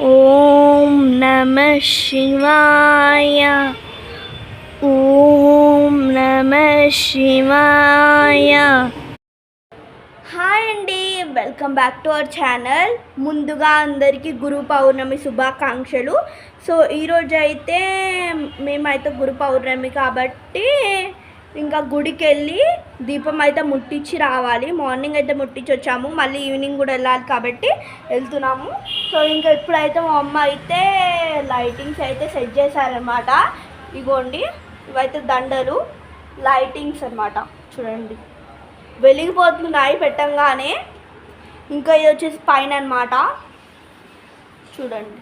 ఓం నమ శివాయ. ఓం నమ శివాయ. హాయ్ అండి welcome back to our channel. ముందుగా అందరికీ గురు పౌర్ణమి శుభాకాంక్షలు. సో ఈరోజు అయితే మేమైతే గురు పౌర్ణమి కాబట్టి ఇంకా గుడికి వెళ్ళి దీపం అయితే ముట్టించి రావాలి. మార్నింగ్ అయితే ముట్టించి వచ్చాము. మళ్ళీ ఈవినింగ్ కూడా వెళ్ళాలి కాబట్టి వెళ్తున్నాము. సో ఇంకా ఇప్పుడైతే మా అమ్మ అయితే లైటింగ్స్ అయితే సెట్ చేశారనమాట ఇగోండి ఇవైతే దండలు లైటింగ్స్ అనమాట చూడండి. వెలిగిపోతున్నాయి పెట్టంగానే. ఇంకా ఇది వచ్చేసి పైన అనమాట చూడండి.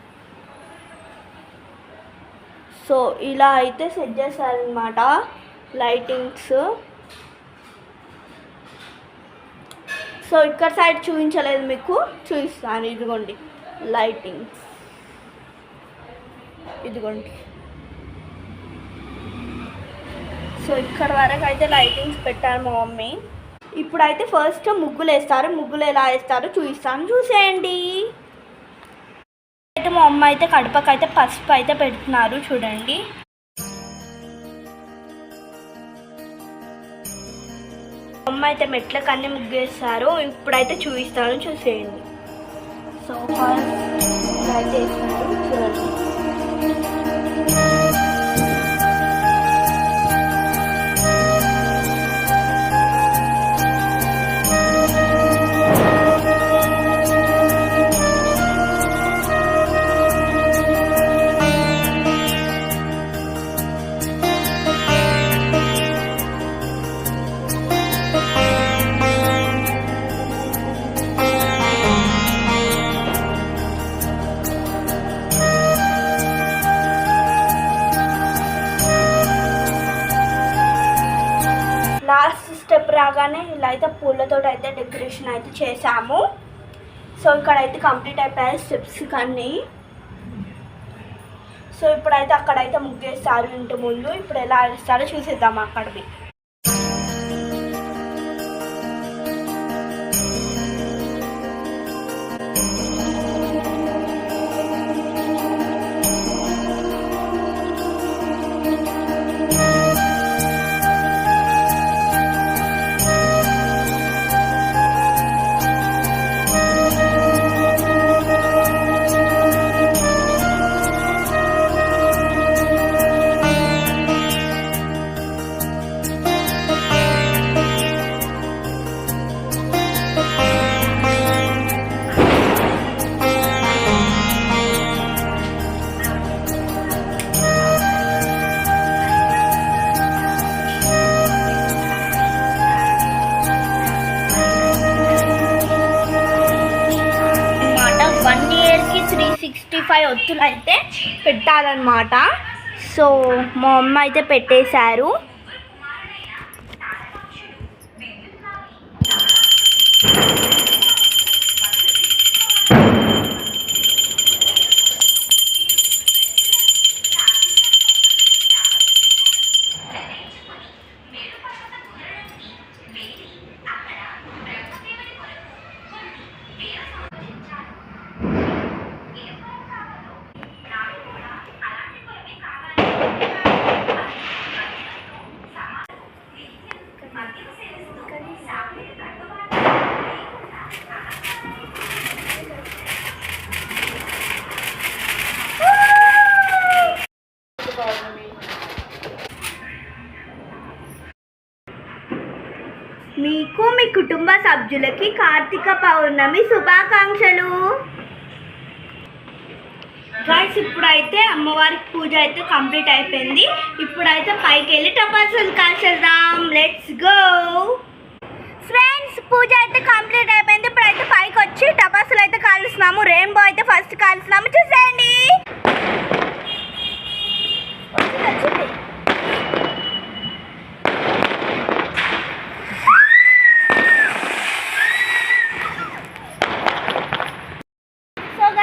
సో ఇలా అయితే సెట్ చేశారనమాట లైటింగ్స్. సో ఇక్కడ సైడ్ చూపించలేదు మీకు. చూపిస్తాను ఇదిగోండి. లైటింగ్స్. ఇదిగోండి. సో ఇక్కడ వరకు అయితే లైటింగ్స్ పెట్టారు మా మమ్మీ. ఇప్పుడైతే ఫస్ట్ ముగ్గులు వేస్తారు. ముగ్గులు ఎలా వేస్తారో చూపిస్తాను. చూసేయండి. అయితే మా అమ్మ అయితే కడపకు అయితే పసుపు అయితే పెడుతున్నారు. చూడండి. అమ్మ అయితే మెట్లకు అన్ని ముగ్గేస్తారు ఇప్పుడైతే చూపిస్తాను చూసేయండి. సో ఫస్ట్ అయితే చూడండి. రాగానే ఇలా అయితే పూలతో అయితే డెకరేషన్ అయితే చేసాము సో ఇక్కడైతే కంప్లీట్ అయిపోయాయి స్టెప్స్ కానీ సో ఇప్పుడైతే అక్కడైతే ముగ్గేస్తారు ఇంటి ముందు. ఇప్పుడు ఎలా వేస్తారో చూసేద్దాం అక్కడికి అనమాట సో మా అమ్మ అయితే పెట్టేశారు. మీకు మీ కుటుంబ సభ్యులకి కార్తీక పౌర్ణమి శుభాకాంక్షలు. గైస్ ఇప్పుడైతే అమ్మవారికి పూజ అయితే కంప్లీట్ అయిపోయింది. ఇప్పుడైతే పైకి వెళ్ళి టపాసులు కాల్చేద్దాం. లెట్స్ గో ఫ్రెండ్స్ పూజ అయితే కంప్లీట్ అయిపోయింది. ఇప్పుడైతే పైకి వచ్చి టపాసులు అయితే కాలుస్తున్నాము. రెయిన్బో అయితే ఫస్ట్ కాలుస్తున్నాము. చూసేయండి వచ్చింది, వచ్చింది.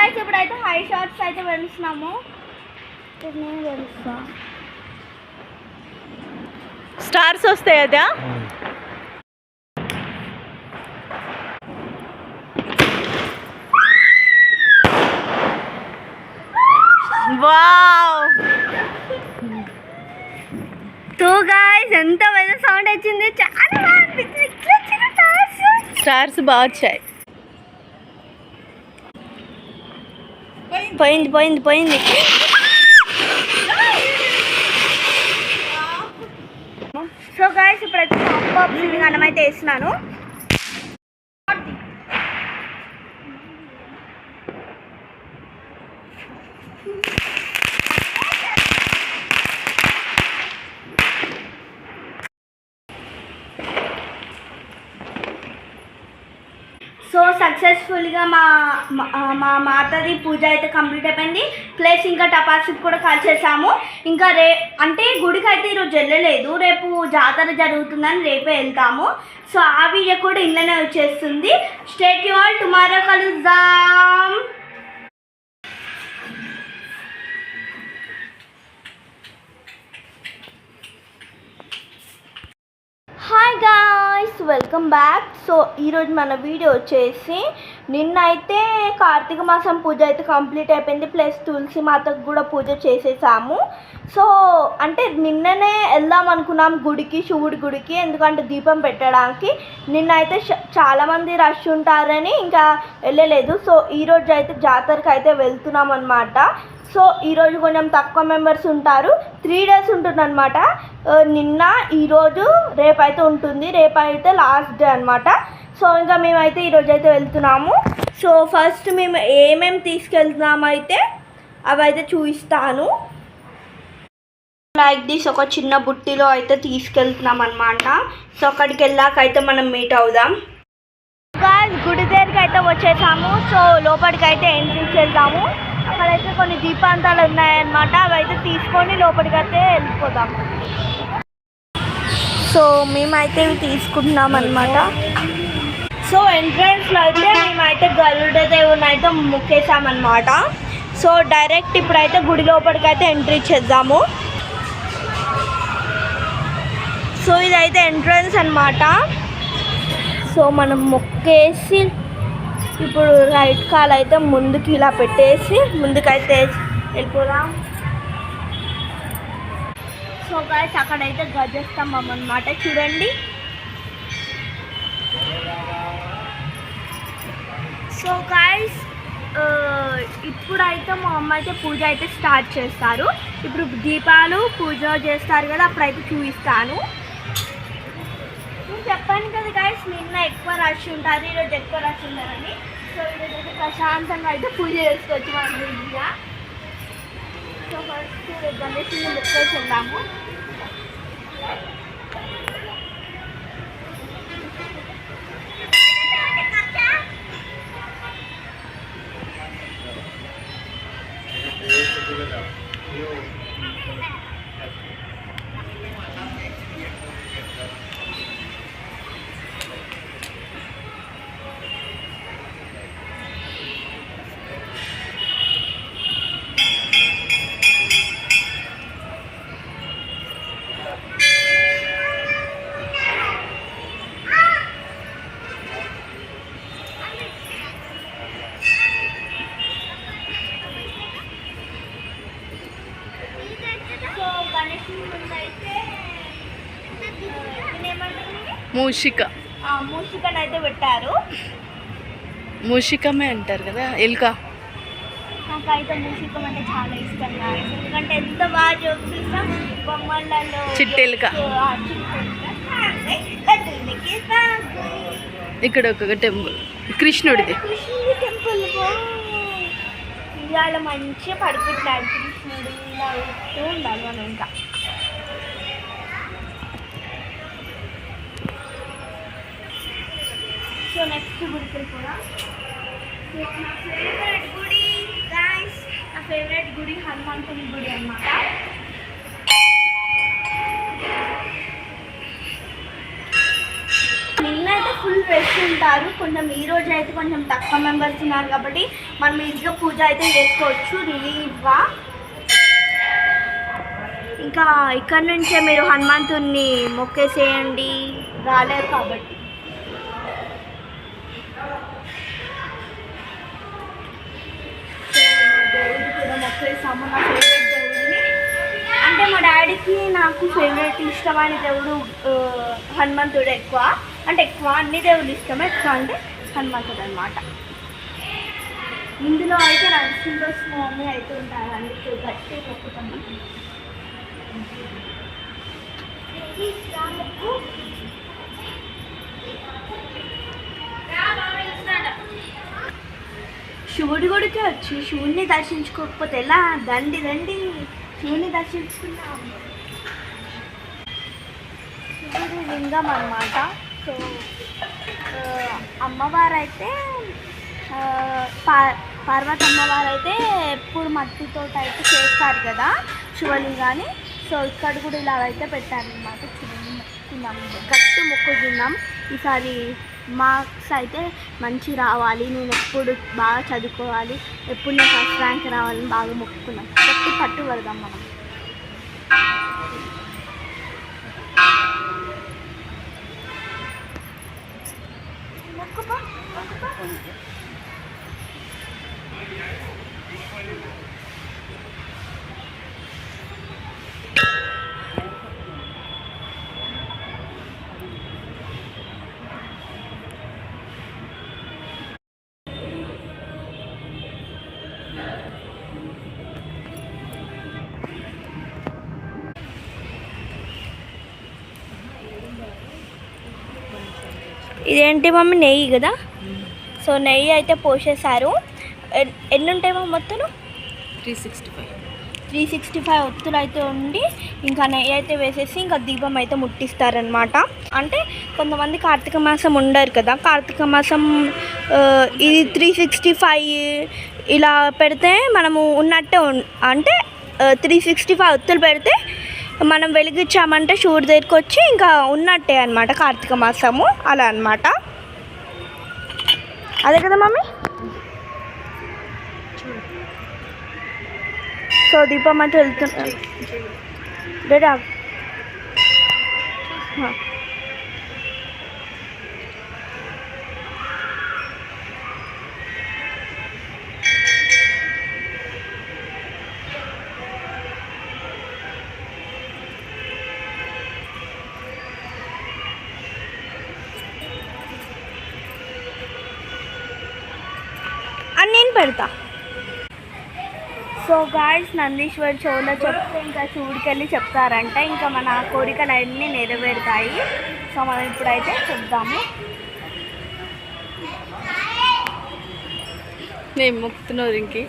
సో గైస్ ఇప్పుడైతే హై షార్ట్స్ అయితే వెళ్తున్నాము నేను వెళ్తా స్టార్స్ వస్తాయి అదా? వావ్ సో గాయస్ ఎంత పెద్ద సౌండ్ వచ్చింది చాలా బాగా. స్టార్స్ బాగా వచ్చాయి. పోయింది పోయింది పోయింది. సో గాయస్ ఇప్పుడైతే అప్పు అప్పు అన్నం అయితే వేస్తున్నాను సో సక్సెస్ఫుల్గా మా మా- మా మాతది పూజ అయితే కంప్లీట్ అయిపోయింది. ప్లస్ ఇంకా టపాసులు కూడా కాల్చేసాము. ఇంకా రే అంటే గుడికి అయితే ఈరోజు వెళ్ళలేదు. రేపు జాతర జరుగుతుందని రేపే వెళ్తాము. సో ఆ వీడియో కూడా ఇంట్లోనే వచ్చేస్తుంది. స్టేట్ యూ ఆల్ టుమారో కలుద్దాం. Hi guys welcome back so ఈరోజు మన వీడియో వచ్చేసి నిన్నైతే కార్తీక మాసం పూజ అయితే కంప్లీట్ అయిపోయింది ప్లస్ తులసి మాతకు కూడా పూజ చేసేసాము. సో అంటే నిన్ననే వెళ్దాం అనుకున్నాం గుడికి శివుడి గుడికి ఎందుకంటే దీపం పెట్టడానికి. నిన్నైతే అయితే చాలామంది రష్ ఉంటారని ఇంకా వెళ్ళలేదు. సో ఈరోజు అయితే జాతరకి అయితే వెళ్తున్నాం అనమాట సో ఈరోజు కొంచెం తక్కువ మెంబర్స్ ఉంటారు. త్రీ డేస్ ఉంటుంది అనమాట నిన్న ఈరోజు రేపైతే ఉంటుంది. రేపైతే లాస్ట్ డే అనమాట సో ఇంకా మేమైతే ఈరోజు అయితే వెళ్తున్నాము. సో ఫస్ట్ మేము ఏమేమి తీసుకెళ్తున్నామైతే అవి అయితే చూపిస్తాను. లైక్ దిస్ ఒక చిన్న బుట్టిలో అయితే తీసుకెళ్తున్నాం అనమాట సో అక్కడికి వెళ్ళాక అయితే మనం మీట్ అవుదాం. ఇంకా గుడి దగ్గరికి అయితే వచ్చేసాము. సో లోపలికి అయితే ఎంట్రీకి వెళ్తాము అక్కడైతే కొన్ని దీపాంతాలు ఉన్నాయన్నమాట. అవి అయితే తీసుకొని లోపలికి అయితే వెళ్ళిపోదాము సో మేమైతే ఇవి తీసుకుంటున్నాం అనమాట సో ఎంట్రన్స్లో అయితే మేమైతే గరుడ దేవుని అయితే మొక్కేసామన్నమాట. సో డైరెక్ట్ ఇప్పుడైతే గుడి లోపలికి అయితే ఎంట్రీ చేద్దాము సో ఇదైతే ఎంట్రన్స్ అన్నమాట. సో మనం మొక్కేసి ఇప్పుడు రైట్ కాల్ అయితే ముందుకి ఇలా పెట్టేసి ముందుకైతే వెళ్ళిపోదాం. సో గాయస్ అక్కడైతే గజస్తంభం అనమాట చూడండి. సో గాయస్ uh, ఇప్పుడైతే మా అమ్మ అయితే పూజ అయితే స్టార్ట్ చేస్తారు. ఇప్పుడు దీపాలు పూజ చేస్తారు కదా అప్పుడైతే చూపిస్తాను. నేను చెప్పాను కదా గాయస్ నిన్న ఎక్కువ రష్ ఉంటుంది ఈరోజు ఎక్కువ రష్ ఉన్నారని. సో ఈరోజు అయితే ప్రశాంతంగా అయితే పూజ చేసుకోవచ్చు మనం ఈజీగా సో ఫస్ట్ గణేష్ ముక్కేసి వెళ్దాము మూషిక. మూసికను అయితే పెట్టారు. మూషికమే అంటారు కదా ఎలుక? నాకైతే మూసికం అంటే చాలా ఇష్టం. ఎందుకంటే ఎంత బాగా బొమ్మలలో చిట్టెలుక. ఇక్కడ ఒక టెంపుల్ కృష్ణుడిది. కృష్ణుడి టెంపుల్ ఇవాళ మంచిగా పడుకుంటున్నాడు కృష్ణుడు. ఇలా ఉండాలి మనం ఇంకా. నెక్స్ట్ గుడికి వెళ్ళిపోదాం సో నా ఫేవరెట్ గుడి గాయస్ నా ఫేవరెట్ గుడి హనుమంతుని గుడి అన్నమాట. నిన్నైతే ఫుల్ రష్ ఉంటారు. కొంచెం ఈ రోజు అయితే కొంచెం తక్కువ మెంబర్స్ ఉన్నారు కాబట్టి మనం ఈజీగా పూజ అయితే చేసుకోవచ్చు. రిలీవ్గా ఇంకా ఇక్కడ నుంచే మీరు హనుమంతుని మొక్కేసేయండి. రాలేరు కాబట్టి. చేస్తాము మా నా ఫేవరెట్ దేవుడిని. అంటే మా డాడీకి నాకు ఫేవరెట్ ఇష్టమైన దేవుడు హనుమంతుడు ఎక్కువ. అంటే ఎక్కువ అన్ని దేవుడు ఇష్టమే ఎక్కువ అంటే హనుమంతుడు అనమాట ఇందులో అయితే నరసింహస్వామి అయితే ఉంటారు అందుకే గట్టి మొక్కుతాము శివుడి గుడికి వచ్చి శివుడిని దర్శించుకోకపోతే ఎలా? దండి దండి. శివుని దర్శించుకున్నాం శివుడి లింగం అన్నమాట. సో అమ్మవారు అయితే ఆ, పార్వతి అమ్మవారు అయితే ఎప్పుడు మట్టితో అయితే చేస్తారు కదా శివలింగాన్ని. సో ఇక్కడ కూడా ఇలా అయితే పెట్టారనమాట చూడండి మొక్కుకున్నాం గట్టి మొక్కుకున్నాం ఈసారి మార్క్స్ అయితే మంచి రావాలి. నేను ఎప్పుడు బాగా చదువుకోవాలి. ఎప్పుడు నేను ఫస్ట్ ర్యాంక్ రావాలని బాగా మొక్కుకున్నాను. గట్టి పట్టు మనం ఇదేంటి మమ్మీ నెయ్యి కదా? సో నెయ్యి అయితే పోసేశారు. ఎన్- ఎన్ని ఉంటాయి మమ్మీ మొత్తం? Three sixty five. Three sixty five ఒత్తులు అయితే ఉండి ఇంకా నెయ్యి అయితే వేసేసి ఇంకా దీపం అయితే ముట్టిస్తారనమాట అంటే కొంతమంది కార్తీక మాసం ఉండరు కదా. కార్తీక మాసం ఇది త్రీ సిక్స్టీ ఫైవ్ ఇలా పెడితే మనము ఉన్నట్టే అంటే త్రీ సిక్స్టీ ఫైవ్ ఒత్తులు పెడితే మనం వెలిగించామంటే సూర్యుడి దగ్గరికి వచ్చి ఇంకా ఉన్నట్టే అనమాట కార్తీక మాసము అలా అనమాట అదే కదా మమ్మీ? సో దీపం అంటే వెళ్తున్నాను గాయస్ నందీశ్వర్ చోలో చెప్తే ఇంకా చూడికెళ్ళి చెప్తారంట. ఇంకా మన కోరికలు అన్నీ నెరవేరుతాయి. సో మనం ఇప్పుడైతే చెప్దాము. నేను మొక్కుతున్నారు ఇంకే.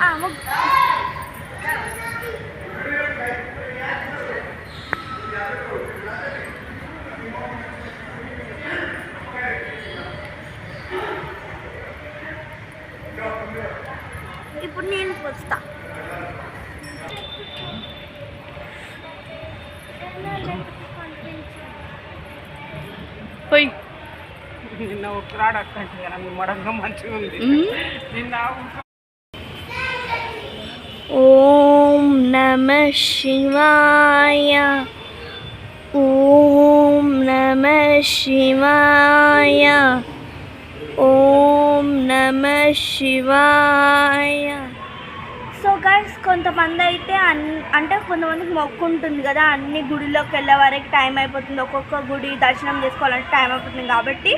ఆ, మొగ్- ఇప్పుడు మడంగా మంచిగా ఉంది నిన్న ఓం నమ శివాయ. ఓం నమ శివాయ. ఓం నమ శివాయ. సో గైస్ కొంతమంది అయితే అన్ అంటే కొంతమందికి మొక్కు ఉంటుంది కదా అన్ని గుడిలోకి వెళ్ళే వరకు టైం అయిపోతుంది. ఒక్కొక్క గుడి దర్శనం చేసుకోవాలంటే టైం అయిపోతుంది కాబట్టి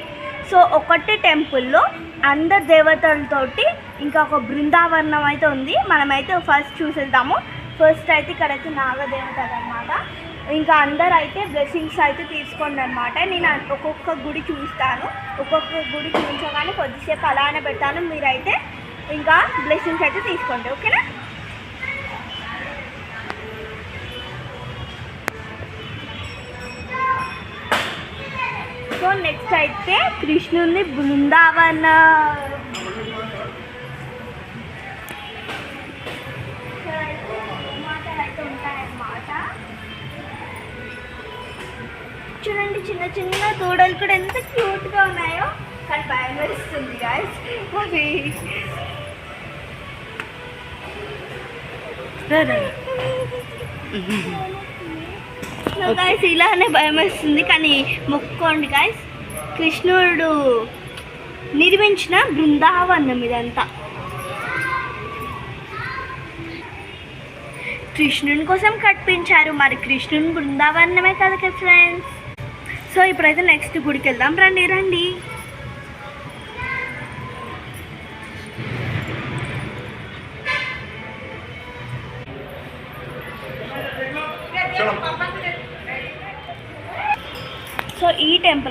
సో ఒకటి టెంపుల్లో అందరు దేవతలతోటి ఇంకా ఒక బృందావరణం అయితే ఉంది. మనమైతే ఫస్ట్ చూసేద్దాము. ఫస్ట్ అయితే ఇక్కడైతే నాగదేవతలు అనమాట ఇంకా అందరు అయితే బ్లెస్సింగ్స్ అయితే తీసుకోండి అనమాట నేను ఒక్కొక్క గుడి చూస్తాను. ఒక్కొక్క గుడి చూపించగానే కొద్దిసేపు అలానే పెడతాను. మీరైతే ఇంకా బ్లెస్సింగ్స్ అయితే తీసుకోండి. ఓకేనా? నెక్స్ట్ అయితే కృష్ణుని బృందావన. చూడండి చిన్న చిన్న దూడలు కూడా ఎంత క్యూట్గా ఉన్నాయో. కానీ భయం వేస్తుంది గాయస్ అవి గాయస్ ఇలానే భయం వేస్తుంది కానీ మొక్కోండి గాయస్ కృష్ణుడు నిర్మించిన బృందావనం ఇదంతా. కృష్ణుని కోసం కట్టించారు. మరి కృష్ణుని బృందావనమే కదా ఫ్రెండ్స్ సో ఇప్పుడైతే నెక్స్ట్ గుడికి వెళ్దాం. రండి రండి.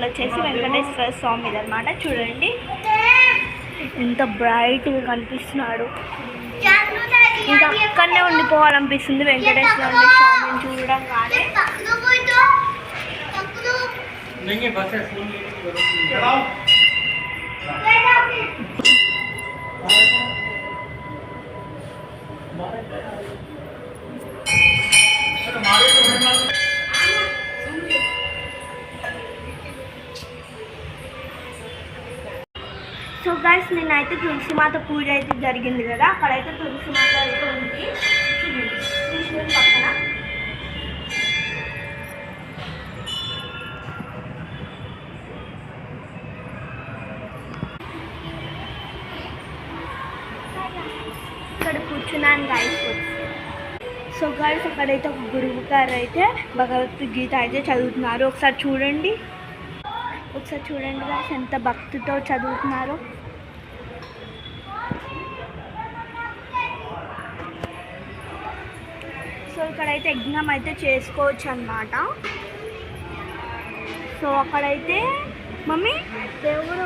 టెంపుల్ వచ్చేసి వెంకటేశ్వర స్వామి అనమాట చూడండి. ఎంత బ్రైట్గా కనిపిస్తున్నాడు. ఇంకా అక్కడనే ఉండిపోవాలనిపిస్తుంది వెంకటేశ్వర స్వామిని చూడంగానే. సో గైస్ నేనైతే తులసి మాత పూజ అయితే జరిగింది కదా. అక్కడైతే తులసి మాత అయితే ఉంది. పక్కన ఇక్కడ కూర్చున్నాను గైస్ సో గైస్ అక్కడైతే ఒక గురువు గారు అయితే భగవద్గీత అయితే చదువుతున్నారు. ఒకసారి చూడండి. ఒకసారి చూడండి గాయస్ ఎంత భక్తితో చదువుతున్నారో సో ఇక్కడైతే యజ్ఞం అయితే చేసుకోవచ్చు అన్నమాట సో అక్కడైతే మమ్మీ దేవుడు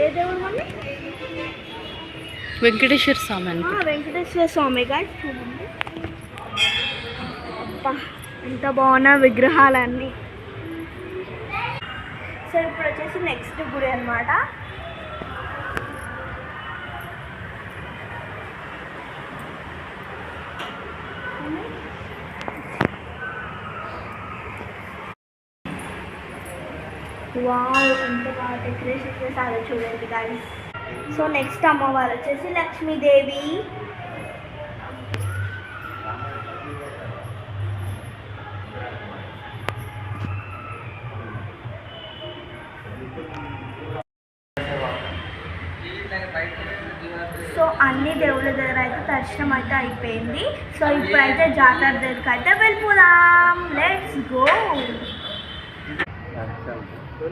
ఏ దేవుడు మమ్మీ? వెంకటేశ్వర స్వామి వెంకటేశ్వర స్వామి గారు చూడండి. అబ్బా ఎంత బాగున్నా విగ్రహాలన్నీ. సో ఇప్పుడు వచ్చేసి నెక్స్ట్ గుడి అన్నమాట. వావ్ ఎంత బాగా డెకరేషన్ చేశారో చూడండి గాయస్ సో నెక్స్ట్ అమ్మవారు వచ్చేసి లక్ష్మీదేవి. సో అన్ని దేవుళ్ళ దగ్గర అయితే దర్శనం అయితే అయిపోయింది. సో ఇప్పుడైతే జాతర దగ్గరికి అయితే వెళ్ళిపోదాం. లెట్స్ సో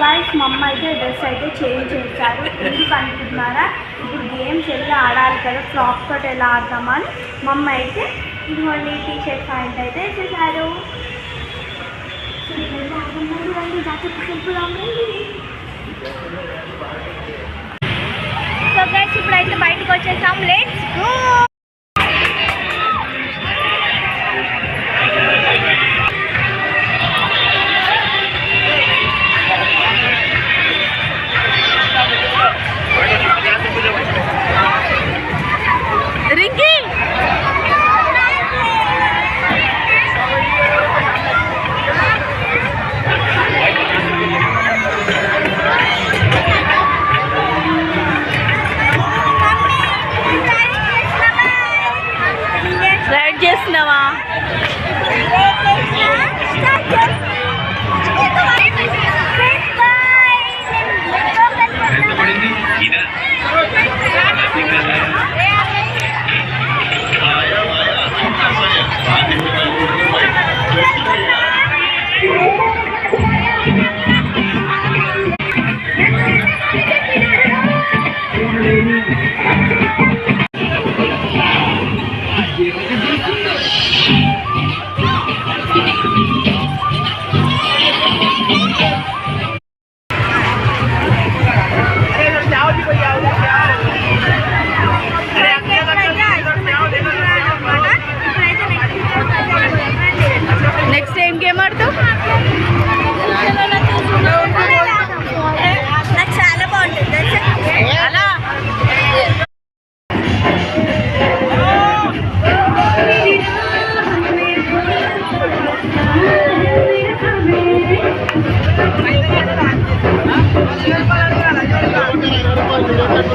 గాయస్ మా అమ్మ అయితే డ్రెస్ అయితే చేంజ్ చేశారు. ఎందుకు అనుకుంటున్నారా ఇప్పుడు గేమ్స్ వెళ్ళి ఆడాలి కదా ఫ్రాక్ తోటి ఎలా ఆడతామని మా అమ్మ అయితే ఇదిగోండి టీ షర్ట్ ప్యాంట్ అయితే వేసేసారు. సో ఇప్పుడైతే ఆడుకుందాం రండి జాతరకి వెళ్ళిపోదాం రండి సో గైస్ ఇప్పుడైతే బయటకు వచ్చేసాం. Let's go